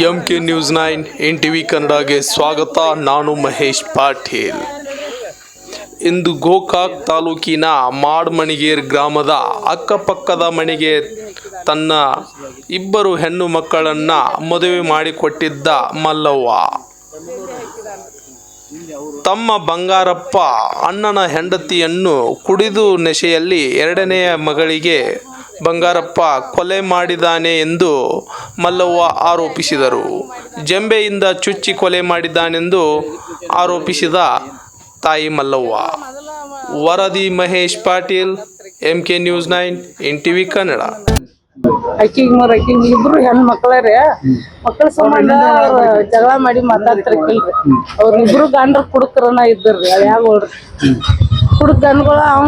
M K news nine N T V ಕನ್ನಡಗೆ ಸ್ವಾಗತ. ನಾನು ಮಹೇಶ್ ಪಾಟೀಲ್. ಇಂದು ಗೋಕಾಕ್ ತಾಲೂಕಿನ ಮಾಡ್ಮಣಿಗೇರ್ ಗ್ರಾಮದ ಅಕ್ಕಪಕ್ಕದ ಮನೆಗೆ ತನ್ನ ಇಬ್ಬರು ಹೆಣ್ಣು ಮಕ್ಕಳನ್ನ ಮದುವೆ ಮಾಡಿಕೊಟ್ಟಿದ್ದ ಮಲ್ಲವ್ವ. ತಮ್ಮ ಬಂಗಾರಪ್ಪ ಅಣ್ಣನ ಹೆಂಡತಿಯನ್ನು ಕುಡಿದು ನೆಶೆಯಲ್ಲಿ ಎರಡನೆಯ ಮಗಳಿಗೆ ಬಂಗಾರಪ್ಪ ಕೊಲೆ ಮಾಡಿದ್ದಾನೆ ಎಂದು ಮಲ್ಲವ್ವ ಆರೋಪಿಸಿದರು. ಜಂಬೆಯಿಂದ ಚುಚ್ಚಿ ಕೊಲೆ ಮಾಡಿದ್ದಾನೆಂದು ಆರೋಪಿಸಿದ ತಾಯಿ ಮಲ್ಲವ್ವ. ವರದಿ Mahesh Patil M K news nine N T V Kannada ಇಬ್ರು ಹೆಣ್ಣು ಮಕ್ಳರಿ ಮಕ್ಕಳ ಸಂಬಂಧ ಜಗಳ ಮಾಡಿ ಮಾತಾಡ್ತಿರ್ಕಿಲ್ರಿ ಅವ್ರಿಬ್ರು ಗಂಡ್ರ ಕುಡುಕರನ ಇದ್ದರ್ರಿ ಯಾಗೋಳ್ರಿ ಕುಡುಕ್ ಗಂಡ್ಗಳು ಅವ್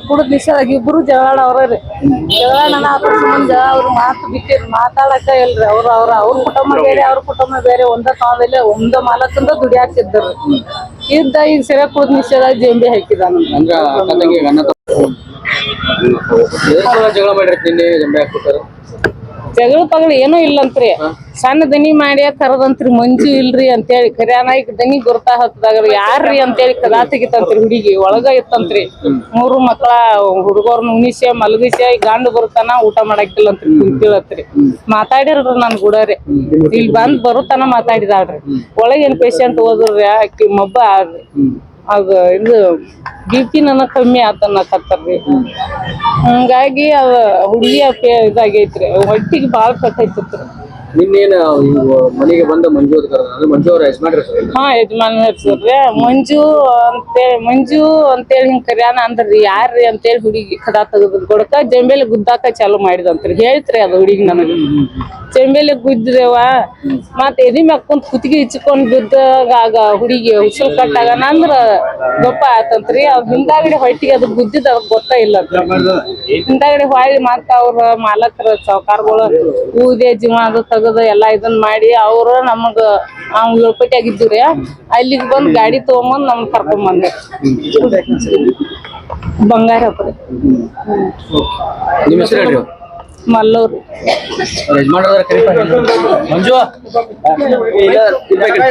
ಇಬ್ಬರು ನಿಷೇಧಾಗಿ ಇಬ್ರು ರೀ. ಜಗಳ ಅದ್ರ ಸಂಬಂಧ ಅವ್ರ ಮಾತು ಬಿಟ್ಟಿರಿ ಮಾತಾಡಕ ಇಲ್ರಿ. ಅವ್ರ ಅವ್ರ ಅವ್ರ ಕುಟುಂಬ ಬೇರೆ, ಅವ್ರ ಕುಟುಂಬ ಬೇರೆ, ಒಂದ ಕಾಲದಲ್ಲಿ ಒಂದ ಮಾಲಕಂದ ದುಡಿಯಾಕಿದ್ದರು ಇದ್ದ ಈಗ ಸರಿಯಾಗಿ ಕುಡುಕ್ ನಿಷೇಧ ಜೇಂಬಿ ಹಾಕಿದಾನ. ಜಗಳ ಮಾಡಿರ್ತೀನಿ ನಿನ್ನೆ ಜಂಬೆ ಹಾಕ್ಬಿಟ್ಟಾರ? ಜಗಳ ಪಗಳ ಏನೂ ಇಲ್ಲಂತ್ರಿ. ಸಣ್ಣ ದನಿ ಮಾಡಿ ಕರದಂತ್ರಿ ಮಂಜು ಇಲ್ರಿ ಅಂತೇಳಿ. ಕರ್ಯಾನ ಈಗ ದನಿ ಗುರ್ತಾ ಹತ್ತದಾಗ ಯಾರ್ರಿ ಅಂತೇಳಿ ಕದಾ ತೆಗಿತಂತ್ರಿ ಹುಡುಗಿ ಒಳಗ ಇತ್ತಂತ್ರಿ. ಮೂರು ಮಕ್ಕಳ ಹುಡುಗರ್ ಉಣಿಸಿ ಮಲಗಿಸ್ಯ ಈಗ ಗಂಡ ಗುರುತನ ಊಟ ಮಾಡಾಕಿಲ್ಲಂತ್ರಿ ಕುಂತಿಳತ್ರಿ. ಮಾತಾಡಿರ್ರಿ ನನ್ ಗುಡರಿ. ಇಲ್ಲಿ ಬಂದ್ ಬರುತ್ತಾನ ಮಾತಾಡಿದಾಳ್ರಿ. ಒಳಗೇನ್ ಏನ್ ಪೇಷಂಟ್ ಓದ್ರಿ ಆಕಿ ಮಬ್ಬ ಆಡ್ರಿ ಅದ ಇದು ಬಿ ಪಿ ನನ್ನ ಕಮ್ಮಿ ಆತನ್ನಕತ್ತಾರ್ರಿ ಹಂಗಾಗಿ ಅದು ಹುಡುಗಿ ಇದಾಗೈತ್ರಿ. ಹೊಟ್ಟಿಗೆ ಬಾಳ್ ಕಟ್ಟೈತಿತ್ರಿ ನಿನ್ನೇನ ಇವ್ ಮನೆಗೆ ಬಂದ ಮಂಜು ಅಂತ ಕರೆದ ಮಂಜು ಅವ್ರ ಯಜಮಾನ್ರ ಹೆಸರು ಹಾ ಯಜಮಾನ್ ಹೆಸರ್ರಿ ಮಂಜು ಅಂತೇಳಿ ಮಂಜು ಅಂತೇಳಿ ಹಿಂಗ್ ಕರ್ಯಾನ ಅಂದ್ರಿ ಯಾರ್ರಿ ಅಂತೇಳಿ ಹುಡುಗಿ ಕದಾ ತೆಗದ್ ಕೊಡಕ ಜಂಬೇಲಿ ಗುದ್ದಾಕ ಚಾಲು ಮಾಡಿದಂತ್ರಿ. ಹೇಳ್ತ್ರಿ ಅದು ಹುಡುಗಿ ನನಗ. ಜಂಬೇಲಿ ಗುದ್ದಿದೇವ. ಮತ್ ಎದಿ ಮ್ಯಾಗ ಕುಂತ್ ಕುತ್ತಿಗೆ ಇಚ್ಕೊಂಡ್ ಬಿದ್ದಾಗ ಆಗ ಹುಡುಗಿ ಹುಚ್ಚಲ್ ಕಟ್ಟಾಗನ ಅಂದ್ರ ಗೊಪ್ಪ ಆತಂತ್ರಿ. ಅವ್ ಹಿಂದಾಗಡೆ ಹೊಟ್ಟಿಗೆ ಅದು ಗುದ್ದಿದ್ ಅದ್ ಗೊತ್ತ ಇಲ್ಲ ಹಿಂದಾಗಡೆ ಹೊಳ್ಳಿ ಮತ್ತ ಅವ್ರ ಮಾಲಕರ ಚೌಕಾರ್ಗಳು ಊದೇ ಜೀವ ಅದು ತೆಗದು ಎಲ್ಲಾ ಇದನ್ನ ಮಾಡಿ ಅವ್ರ ನಮಗ ನಾವು ಏಳ್ಪಟ್ಟಿ ಆಗಿದ್ದೀವ್ರಿ ಅಲ್ಲಿಗೆ ಬಂದ್ ಗಾಡಿ ತಗೊಂಬಂದ್ ನಮ್ಗ್ ಕರ್ಕೊಂಡ್ ಬಂದೆ. ಬಂಗಾರ ನಿಮ್ಮ ಹೆಸರು ಹೇಳ್ರಿ ಮಂಜು? ಈಗ ಇರ್ಬೇಕ್ರಿ.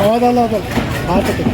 ಹೌದಲ್ಲ ಹೌದಲ್ಲ ಆತಕ್ಕೆ